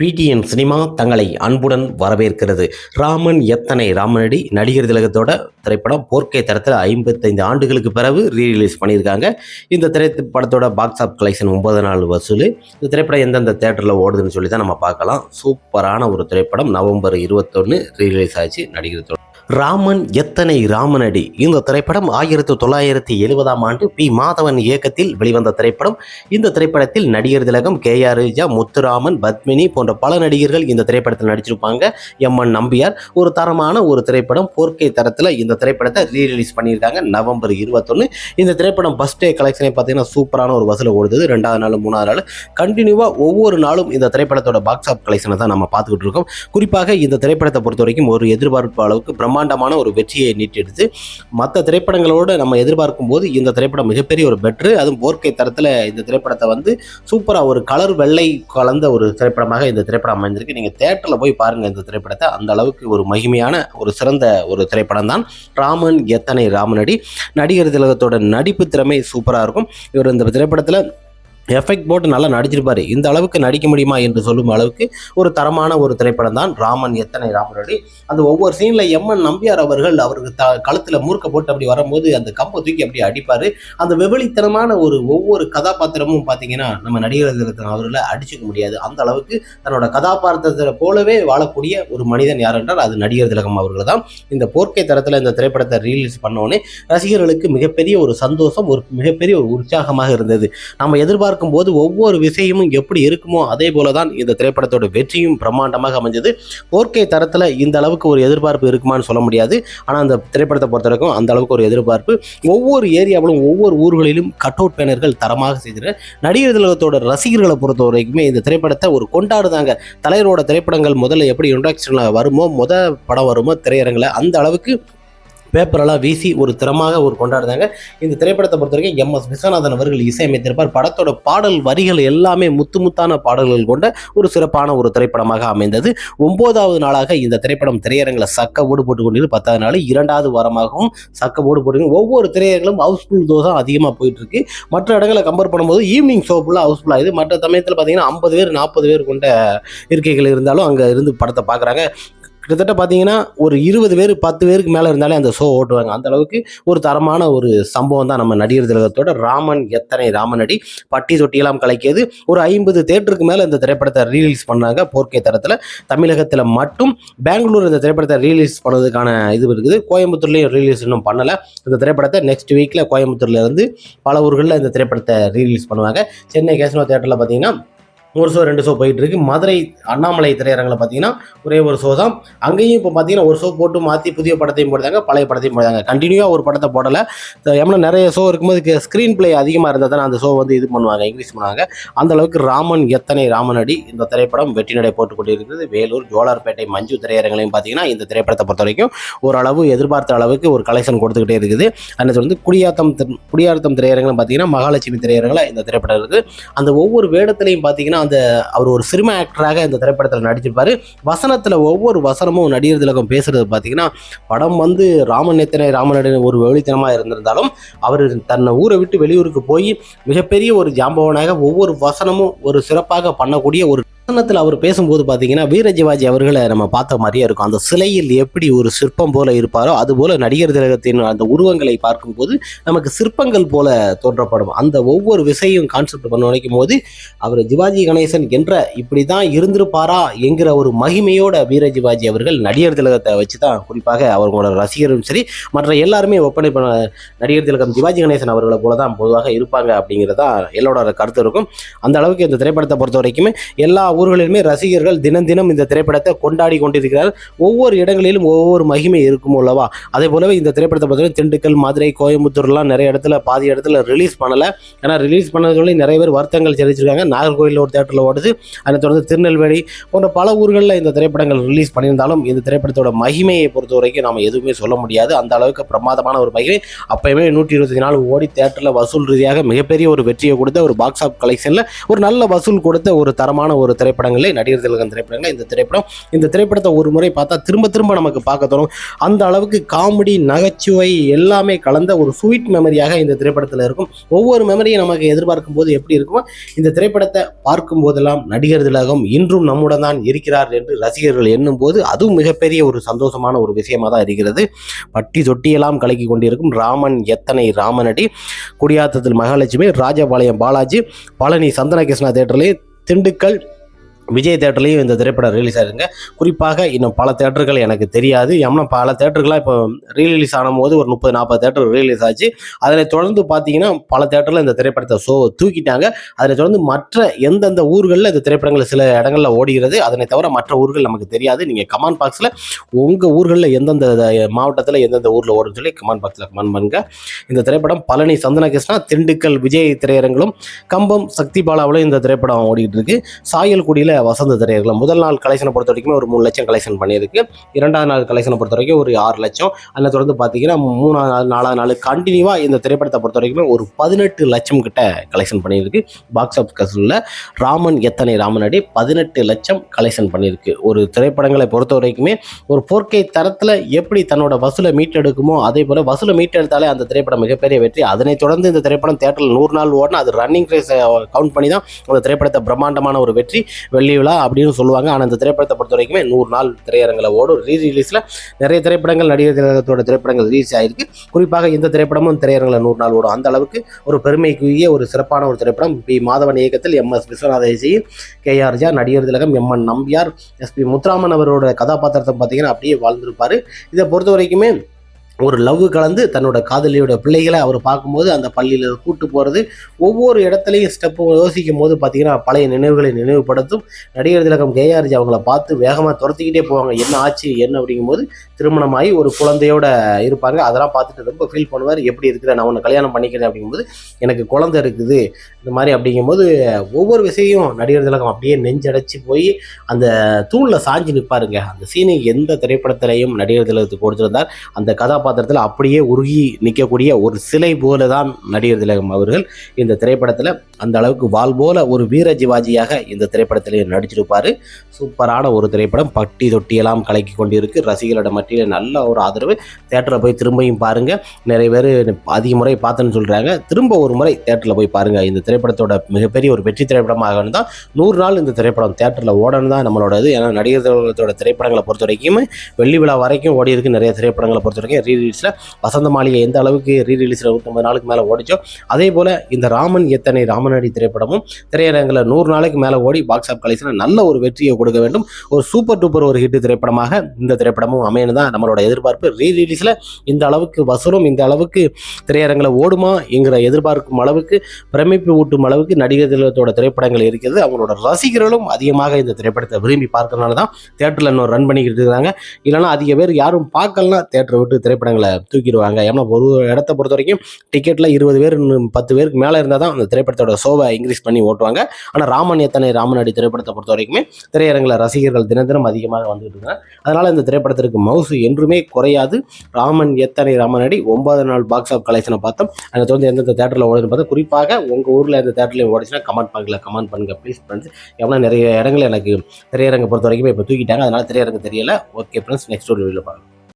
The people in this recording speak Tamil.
பிடிஎன் சினிமா தங்களை அன்புடன் வரவேற்கிறது. ராமன் எத்தனை ராமனடி நடிகர் திலகத்தோட திரைப்படம் போர்க்கை தரத்தில் ஐம்பத்தைந்து ஆண்டுகளுக்கு பிறகு ரீரிலீஸ் பண்ணியிருக்காங்க. இந்த திரைப்படத்தோட பாக்ஸ் ஆஃப் கலெக்ஷன் ஒன்பது நாள் வசூல். இந்த திரைப்படம் எந்தெந்த தேட்டரில் ஓடுதுன்னு சொல்லி தான் நம்ம பார்க்கலாம். சூப்பரான ஒரு திரைப்படம். நவம்பர் இருபத்தொன்று ரீரிலீஸ் ஆச்சு நடிகர் ராமன் எத்தனை ராமனடி? இந்த திரைப்படம் ஆயிரத்தி தொள்ளாயிரத்தி எழுபதாம் ஆண்டு பி. மாதவன் இயக்கத்தில் வெளிவந்த திரைப்படம். இந்த திரைப்படத்தில் நடிகர் திலகம் கே. ஆர். ரிஜா முத்துராமன் பத்மினி போன்ற பல நடிகர்கள் இந்த திரைப்படத்தில் நடிச்சிருப்பாங்க. எம். என். நம்பியார். ஒரு தரமான ஒரு திரைப்படம் போர்க்கை தரத்தில் இந்த திரைப்படத்தை ரீரிலீஸ் பண்ணியிருக்காங்க. நவம்பர் இருபத்தொன்று இந்த திரைப்படம் ஃபஸ்ட் டே கலெக்ஷனை பார்த்தீங்கன்னா சூப்பரான ஒரு வசூல் ஓடுது. ரெண்டாவது நாள் மூணாவது நாள். கண்டினியூவாக ஒவ்வொரு நாளும் இந்த திரைப்படத்தோட பாக்ஸ் ஆஃப் கலெக்ஷனை தான் நம்ம பார்த்துக்கிட்டு இருக்கோம். குறிப்பாக இந்த திரைப்படத்தை பொறுத்த வரைக்கும் ஒரு எதிர்பார்ப்பு அளவுக்கு பிரம்மாண்டமான ஒரு வெற்றியை நீட்டெடுத்து மற்ற திரைப்படங்களோடு நம்ம எதிர்பார்க்கும் போது இந்த திரைப்படம் மிகப்பெரிய ஒரு பெட்ரு அதுவும் போர்க்கை தரத்தில் இந்த திரைப்படத்தை வந்து சூப்பராக ஒரு கலர் வெள்ளை கலந்த ஒரு திரைப்படமாக இந்த திரைப்படம் அமைந்திருக்கு. நீங்கள் தேட்டரில் போய் பாருங்கள் இந்த திரைப்படத்தை. அந்த அளவுக்கு ஒரு மகிமையான ஒரு சிறந்த ஒரு திரைப்படம் தான். ராமன் எத்தனை ராமனடி. நடிகர் திலகத்தோட நடிப்பு திறமை சூப்பராக இருக்கும். இவர் இந்த திரைப்படத்தில் எஃபெக்ட் போட்டு நல்லா நடிச்சிருப்பாரு. இந்த அளவுக்கு நடிக்க முடியுமா என்று சொல்லும் அளவுக்கு ஒரு தரமான ஒரு திரைப்படம் தான் ராமன் எத்தனை ராமனடி. அந்த ஒவ்வொரு சீனில் எம்என் நம்பியார் அவர்கள் அவருக்கு த கழுத்தில் மூர்க்க போட்டு அப்படி வரும்போது அந்த கம்பை தூக்கி அப்படி அடிப்பார். அந்த வெவளித்தனமான ஒரு ஒவ்வொரு கதாபாத்திரமும் பார்த்தீங்கன்னா நம்ம நடிகர் திலகத்தின் அவர்களை அடிச்சுக்க முடியாது. அந்த அளவுக்கு தன்னோட கதாபாத்திரத்தை போலவே வாழக்கூடிய ஒரு மனிதன் யார் என்றால் அது நடிகர் திலகம் அவர்கள் தான். இந்த போர்க்கை தரத்தில் இந்த திரைப்படத்தை ரீலீஸ் பண்ணோடனே ரசிகர்களுக்கு மிகப்பெரிய ஒரு சந்தோஷம் ஒரு மிகப்பெரிய ஒரு உற்சாகமாக இருந்தது. நம்ம எதிர்பார்த்து போது ஒவ்வொரு விஷயமும் எப்படி இருக்குமோ அதே போல தான் இந்த திரைப்படத்தோட வெற்றியும் பிரம்மாண்டமாக அமைஞ்சது. போர்க்கை தரத்தில் இந்த அளவுக்கு ஒரு எதிர்பார்ப்பு இருக்குமான்னு சொல்ல முடியாது. ஆனால் அந்த திரைப்படத்தை பொறுத்த வரைக்கும் அந்த அளவுக்கு ஒரு எதிர்பார்ப்பு. ஒவ்வொரு ஏரியாவிலும் ஒவ்வொரு ஊர்களிலும் கட் அவுட் பேனர்கள் தரமாக செய்தனர் நடிகர் திலகத்தோட ரசிகர்களை பொறுத்த வரைக்குமே இந்த திரைப்படத்தை ஒரு கொண்டாடுதாங்க. தலைவரோட திரைப்படங்கள் முதல்ல எப்படி இன்ட்ராக்ஷனில் வருமோ முத படம் வருமோ திரையரங்கில் அந்த அளவுக்கு பேப்பரெல்லாம் வீசி ஒரு திறமாக ஒரு கொண்டாடுறாங்க. இந்த திரைப்படத்தை பொறுத்த வரைக்கும் எம் எஸ் விஸ்வநாதன் அவர்கள் இசையமைத்திருப்பார். படத்தோட பாடல் வரிகள் எல்லாமே முத்து முத்தான பாடல்கள் கொண்ட ஒரு சிறப்பான ஒரு திரைப்படமாக அமைந்தது. ஒன்பதாவது நாளாக இந்த திரைப்படம் திரையரங்கில் சக்க ஓடு போட்டு பத்தாவது நாள் இரண்டாவது வாரமாகவும் சக்க ஓடு போட்டு ஒவ்வொரு திரையரங்களும் ஹவுஸ்ஃபுல் தான் அதிகமாக போயிட்டு இருக்கு மற்ற இடங்களை கம்பேர் பண்ணும்போது ஈவினிங் ஷோ ஃபுல்லாக ஹவுஸ்ஃபுல் ஆகுது. மற்ற சமயத்தில் பார்த்தீங்கன்னா ஐம்பது பேர் நாற்பது பேர் கொண்ட இருக்கைகள் இருந்தாலும் அங்கே இருந்து படத்தை பார்க்குறாங்க கிட்டத்தட்ட பார்த்தீங்கன்னா ஒரு இருபது பேர் பத்து பேருக்கு மேலே இருந்தாலே அந்த ஷோ ஓட்டுவாங்க. அந்த அளவுக்கு ஒரு தரமான ஒரு சம்பவம் தான் நம்ம நடிகர் திலகத்தோட ராமன் எத்தனை ராமனடி பட்டி தொட்டியெல்லாம் கலைக்கியது. ஒரு ஐம்பது தேட்டருக்கு மேலே இந்த திரைப்படத்தை ரீலீஸ் பண்ணாங்க. போர்க்கை தரத்தில். தமிழகத்தில் மட்டும் பெங்களூர் இந்த திரைப்படத்தை ரீலீஸ் பண்ணதுக்கான இது இருக்குது. கோயம்புத்தூர்லேயும் ரீலீஸ் இன்னும் பண்ணலை. இந்த திரைப்படத்தை நெக்ஸ்ட் வீக்கில் கோயம்புத்தூர்லேருந்து பல ஊர்களில் இந்த திரைப்படத்தை ரீலீஸ் பண்ணுவாங்க. சென்னை கேசனோ தேட்டரில் பார்த்தீங்கன்னா ஒரு ஷோ ரெண்டு ஷோ போயிட்டு இருக்கு மதுரை அண்ணாமலை திரையரங்கில் பார்த்தீங்கன்னா ஒரே ஒரு ஷோ தான். அங்கேயும் இப்போ பார்த்தீங்கன்னா ஒரு ஷோ போட்டு மாற்றி புதிய படத்தையும் போடுறாங்க பழைய படத்தையும் போடுறாங்க கண்டினியூவாக ஒரு படத்தை போடலை. எம்னா நிறைய ஷோ இருக்கும்போது ஸ்க்ரீன் பிளே அதிகமாக இருந்தால் தான் அந்த ஷோ வந்து இது பண்ணுவாங்க இங்கிலீஷ் பண்ணுவாங்க. அந்த அளவுக்கு ராமன் எத்தனை ராமனடி இந்த திரைப்படம் வெற்றி நடை போட்டு கொண்டிருக்கிறது. வேலூர் ஜோலார்பேட்டை மஞ்சு திரையரங்களையும் பார்த்தீங்கன்னா இந்த திரைப்படத்தை பொறுத்த வரைக்கும் ஓரளவு எதிர்பார்த்த அளவுக்கு ஒரு கலெக்ஷன் கொடுத்துக்கிட்டே இருக்குது. அது வந்து குடியாத்தம் குடியார்த்தம் குடியாத்தம் பார்த்தீங்கன்னா மகாலட்சுமி திரையரங்கில் இந்த திரைப்படம் இருக்குது அந்த ஒவ்வொரு வேடத்திலையும் பார்த்தீங்கன்னா அந்த அவர் ஒரு சினிமா ஆக்டராக இந்த திரைப்படத்தில் நடிச்சிருப்பாரு. வசனத்தில் ஒவ்வொரு வசனமும் நடிகர் திலகம் பேசுறது பார்த்தீங்கன்னா படம் வந்து ராமநேத்தனை ராமநடனை ஒரு வெளித்தனமாக இருந்திருந்தாலும் அவர் தன்னை ஊரை விட்டு வெளியூருக்கு போய் மிகப்பெரிய ஒரு ஜாம்பவனாக ஒவ்வொரு வசனமும் ஒரு சிறப்பாக பண்ணக்கூடிய ஒரு வசனத்தில் அவர் பேசும்போது பார்த்தீங்கன்னா வீரஜிவாஜி அவர்களை நம்ம பார்த்த மாதிரியே இருக்கும். அந்த சிலையில் எப்படி ஒரு சிற்பம் போல இருப்பாரோ அதுபோல நடிகர் திலகத்தின் அந்த உருவங்களை பார்க்கும்போது நமக்கு சிற்பங்கள் போல தோன்றப்படும். அந்த ஒவ்வொரு விஷயம் கான்செப்ட் பண்ண நினைக்கும் போது அவர் ஜிவாஜி கணேசன் என்ற இப்படி தான் இருந்திருப்பாரா என்கிற ஒரு மகிமையோட வீரஜிவாஜி அவர்கள் நடிகர் திலகத்தை வச்சு தான் குறிப்பாக அவர்களோட ரசிகரும் சரி மற்ற எல்லாருமே ஒப்பனை பண்ண நடிகர் திலகம் ஜிவாஜி கணேசன் அவர்களை போல தான் பொதுவாக இருப்பாங்க அப்படிங்கிறதா எல்லோட கருத்து இருக்கும். அந்த அளவுக்கு இந்த திரைப்படத்தை பொறுத்த வரைக்குமே எல்லா ஊர்களிலுமே ரசிகர்கள் தினம் தினம் இந்த திரைப்படத்தை கொண்டாடி கொண்டிருக்கிறார் ஒவ்வொரு இடங்களிலும் ஒவ்வொரு மகிமை இருக்கும் அல்லவா? அதே போலவே இந்த திரைப்படத்தை பார்த்தீங்கன்னா திண்டுக்கல் மதுரை கோயம்புத்தூர்லாம் நிறைய இடத்துல பாதி இடத்துல ரிலீஸ் பண்ணலை. ஏன்னா ரிலீஸ் பண்ணதுல நிறைய பேர் வருத்தங்கள் தெரிவிச்சிருக்காங்க. நாகர்கோவில் ஒரு தேட்டரில் ஓடுது. அதை தொடர்ந்து திருநெல்வேலி போன்ற பல ஊர்களில் இந்த திரைப்படங்கள் ரிலீஸ் பண்ணியிருந்தாலும் இந்த திரைப்படத்தோட மகிமையை பொறுத்த வரைக்கும் நம்ம எதுவுமே சொல்ல முடியாது. அந்த அளவுக்கு பிரமாதமான ஒரு மகிமை. அப்பயுமே நூற்றி இருபத்தஞ்சு நாள் ஓடி தேட்டரில் வசூல் ரீதியாக மிகப்பெரிய ஒரு வெற்றியை கொடுத்த ஒரு பாக்ஸ் ஆஃப் கலெக்ஷனில் ஒரு நல்ல வசூல் கொடுத்த ஒரு தரமான ஒரு திரைப்படங்களே நடிகர் திலகம் திரைப்படங்கள் இந்த திரைப்படம். இந்த திரைப்படத்தை ஒரு முறை பார்த்தா திரும்ப திரும்ப நமக்கு பார்க்க தோணும். அந்த அளவுக்கு காமெடி நகைச்சுவை எல்லாமே கலந்த ஒரு ஸ்வீட் மெமரியாக இந்த திரைப்படத்தில் இருக்கும். ஒவ்வொரு மெமரியும் நமக்கு எதிர்பார்க்கும் போது எப்படி இருக்குமோ இந்த திரைப்படத்தை பார்க்கும் போதெல்லாம் நடிகர் திலகம் இன்றும் நம்முடன் தான் இருக்கிறார் என்று ரசிகர்கள் எண்ணும் போது அதுவும் மிகப்பெரிய ஒரு சந்தோஷமான ஒரு விஷயமா தான் இருக்கிறது. பட்டி தொட்டியெல்லாம் கலக்கி கொண்டிருக்கும் ராமன் எத்தனை ராமனடி குடியாத்தத்தில் மகாலட்சுமி ராஜபாளையம் பாலாஜி பழனி சந்தன கிருஷ்ணா தேட்டர்லேயே திண்டுக்கல் விஜய் தேட்டர்லேயும் இந்த திரைப்படம் ரிலீஸ் ஆயிருங்க குறிப்பாக இன்னும் பல தேட்டர்கள் எனக்கு தெரியாது. ஏன்னா பல தேட்டர்களாக இப்போ ரீலீஸ் ஆனும்போது ஒரு முப்பது நாற்பது தேட்டர் ரீலீஸ் ஆச்சு. அதில் தொடர்ந்து பார்த்தீங்கன்னா பல தேட்டரில் இந்த திரைப்படத்தை ஷோ தூக்கிட்டாங்க. அதில் தொடர்ந்து மற்ற எந்தெந்த ஊர்களில் இந்த திரைப்படங்கள் சில இடங்களில் ஓடுகிறது அதனை தவிர மற்ற ஊர்கள் நமக்கு தெரியாது. நீங்கள் கமெண்ட் பாக்ஸில் உங்கள் ஊர்களில் எந்தெந்த மாவட்டத்தில் எந்தெந்த ஊரில் ஓடுன்னு சொல்லி கமெண்ட் பாக்ஸில் கமெண்ட் பண்ணுங்க. இந்த திரைப்படம் பழனி சந்தனகிருஷ்ணா திண்டுக்கல் விஜய் திரையரங்களும் கம்பம் சக்தி பாலாவிலும் இந்த திரைப்படம் ஓடிட்டு இருக்கு. சாயல்குடியில் வசந்த திரையரங்கில் முதல் நாள் கலெக்ஷனை பொறுத்த வரைக்கும் ஒரு மூணு லட்சம் கலெக்ஷன் பண்ணியிருக்கு. இரண்டாவது நாள் கலெக்ஷனை பொறுத்த வரைக்கும் ஒரு ஆறு லட்சம். அதில் தொடர்ந்து பார்த்தீங்கன்னா மூணாவது நாள் நாலாவது நாள் கண்டினியூவாக இந்த திரைப்படத்தை பொறுத்த வரைக்குமே ஒரு பதினெட்டு லட்சம் கிட்ட கலெக்ஷன் பண்ணியிருக்கு. பாக்ஸ் ஆஃப் கசூலில் ராமன் எத்தனை ராமனடி பதினெட்டு லட்சம் கலெக்ஷன் பண்ணியிருக்கு. ஒரு திரைப்படங்களை பொறுத்த வரைக்குமே ஒரு போர்க்கை தரத்தில் எப்படி தன்னோட வசூலை மீட்டெடுக்குமோ அதே போல் வசூலை மீட்டெடுத்தாலே அந்த திரைப்படம் மிகப்பெரிய வெற்றி. அதனைத் தொடர்ந்து இந்த திரைப்படம் தேட்டரில் நூறு நாள் ஓடினா அது ரன்னிங் ரேஸ் கவுண்ட் பண்ணி தான் அந்த திரைப்படத்தை பிரம்மாண்டமான ஒரு வெற்றி. வெள்ளி விழா அப்படின்னு சொல்லுவாங்க. ஆனால் இந்த திரைப்படத்தை பொறுத்த வரைக்குமே நூறு நாள் திரையரங்கில் ஓடும். ரீ ரிலீஸில் நிறைய திரைப்படங்கள் நடிகர் திரையரங்கத்தோட திரைப்படங்கள் ரிலீஸ் ஆயிருக்கு. குறிப்பாக இந்த திரைப்படமும் திரையரங்கில் நூறு நாள் ஓடும். அந்த அளவுக்கு ஒரு பெருமைக்குரிய ஒரு சிறப்பான ஒரு திரைப்படம் பி. மாதவன் இயக்கத்தில் எம். எஸ். விஸ்வநாத இசையில் கே. ஆர். ஜா. நடிகர் திலகம் M. N. Nambiar S P Muthuraman அவரோட கதாபாத்திரத்தை பார்த்தீங்கன்னா அப்படியே வாழ்ந்திருப்பார். இதை பொறுத்த வரைக்குமே ஒரு லவ் கலந்து தன்னோட காதலியோட பிள்ளைகளை அவர் பார்க்கும்போது அந்த பள்ளியில் கூட்டு போகிறது ஒவ்வொரு இடத்துலையும் ஸ்டெப்பு யோசிக்கும் போது பார்த்தீங்கன்னா பழைய நினைவுகளை நினைவுபடுத்தும். நடிகர் திலகம் கேஆர்ஜி அவங்கள பார்த்து வேகமாக துரத்திக்கிட்டே போவாங்க. என்ன ஆச்சு? என்ன? அப்படிங்கும்போது திருமணமாகி ஒரு குழந்தையோட இருப்பாங்க. அதெல்லாம் பார்த்துட்டு ரொம்ப ஃபீல் பண்ணுவார். எப்படி இருக்கிற நான் உன்னை கல்யாணம் பண்ணிக்கிறேன் அப்படிங்கும்போது எனக்கு குழந்தை இருக்குது. இந்த மாதிரி அப்படிங்கும்போது ஒவ்வொரு விஷயம் நடிகர் திலகம் அப்படியே நெஞ்சடைச்சு போய் அந்த தூணில் சாஞ்சு நிற்பாருங்க அந்த சீனை எந்த திரைப்படத்திலையும் நடிகர் திலகத்துக்கு கொடுத்துருந்தார். அந்த கதாபாத்திரம் கதாபாத்திரத்தில் அப்படியே உருகி நிற்கக்கூடிய ஒரு சிலை போல தான் நடிகர் திலகம் அவர்கள் இந்த திரைப்படத்தில் அந்த அளவுக்கு வால் போல ஒரு வீர ஜிவாஜியாக இந்த திரைப்படத்திலே நடிச்சிருப்பார். சூப்பரான ஒரு திரைப்படம். பட்டி தொட்டியெல்லாம் கலக்கி கொண்டிருக்கு. ரசிகர்களோட மத்தியில் நல்ல ஒரு ஆதரவு. தேட்டரில் போய் திரும்பியும் பாருங்கள் நிறைய பேர் அதிக முறை பார்த்தேன்னு சொல்கிறாங்க திரும்ப ஒரு முறை தேட்டரில் போய் பாருங்கள் இந்த திரைப்படத்தோட மிகப்பெரிய ஒரு வெற்றி திரைப்படமாக தான் நூறு நாள் இந்த திரைப்படம் தேட்டரில் ஓடணும் தான் நம்மளோட இது ஏன்னா நடிகர் திரைப்படங்களை பொறுத்த வரைக்கும் வெள்ளி விழா வரைக்கும் ஓடி இருக்கு நிறைய திரைப்படங்களை பொறுத்த வரைக்கும் ரீ ரிலீஸில் வசந்த மாளிகை எந்த அளவுக்கு ரீ ரிலீஸில் நூற்றம்பது நாளுக்கு மேலே ஓடிச்சோ அதே போல் இந்த ராமன் எத்தனை ராமனடி திரைப்படமும் திரையரங்கில் நூறு நாளைக்கு மேலே ஓடி பாக்ஸ் ஆஃப் கலெக்ஷனில் நல்ல ஒரு வெற்றியை கொடுக்க வேண்டும். ஒரு சூப்பர் டூப்பர் ஒரு ஹிட் திரைப்படமாக இந்த திரைப்படமும் அமையனு தான் நம்மளோட எதிர்பார்ப்பு. ரீரிலீஸில் இந்த அளவுக்கு வசூலும் இந்த அளவுக்கு திரையரங்கில் ஓடுமா என்கிற எதிர்பார்க்கும் அளவுக்கு பிரமிப்பு ஊட்டும் அளவுக்கு நடிகர் திரைப்படங்கள் இருக்கிறது. அவங்களோட ரசிகர்களும் அதிகமாக இந்த திரைப்படத்தை விரும்பி பார்க்கறதுனால தான் தேட்டரில் இன்னும் ரன் பண்ணிக்கிட்டு இருக்காங்க. இல்லைன்னா அதிக பேர் யாரும் பார்க்கலாம் தேட்டரை விட்டு திரைப்படம் திரைப்படங்களை தூக்கிடுவாங்க. ஏன்னா ஒரு இடத்த பொறுத்த வரைக்கும் டிக்கெட்டில் இருபது பேர் பத்து பேருக்கு மேலே இருந்தால் தான் அந்த திரைப்படத்தோட சோவை இன்க்ரீஸ் பண்ணி ஓட்டுவாங்க. ஆனால் ராமன் எத்தனை ராமனடி திரைப்படத்தை பொறுத்த வரைக்குமே திரையரங்கில் ரசிகர்கள் தினம் தினம் அதிகமாக வந்துட்டு இருக்காங்க. அதனால் இந்த திரைப்படத்திற்கு மவுசு என்றுமே குறையாது. ராமன் எத்தனை ராமனடி ஒன்பது நாள் பாக்ஸ் ஆஃப் கலெக்ஷனை பார்த்தோம். அதை தொடர்ந்து எந்தெந்த தேட்டரில் ஓடுதுன்னு பார்த்தா குறிப்பாக உங்கள் ஊரில் எந்த தேட்டர்லையும் ஓடிச்சுன்னா கமெண்ட் பாக்ஸில் கமெண்ட் பண்ணுங்க ப்ளீஸ் ஃப்ரெண்ட்ஸ் எவ்வளோ நிறைய இடங்கள் எனக்கு திரையரங்கை பொறுத்த வரைக்கும் இப்போ தூக்கிட்டாங்க. அதனால் திரையரங்கு தெரியல. ஓகே ஃப்ரெண்ட்ஸ் நெக்ஸ்ட் ஒரு வீடியோவில் பார்க்கலாம்.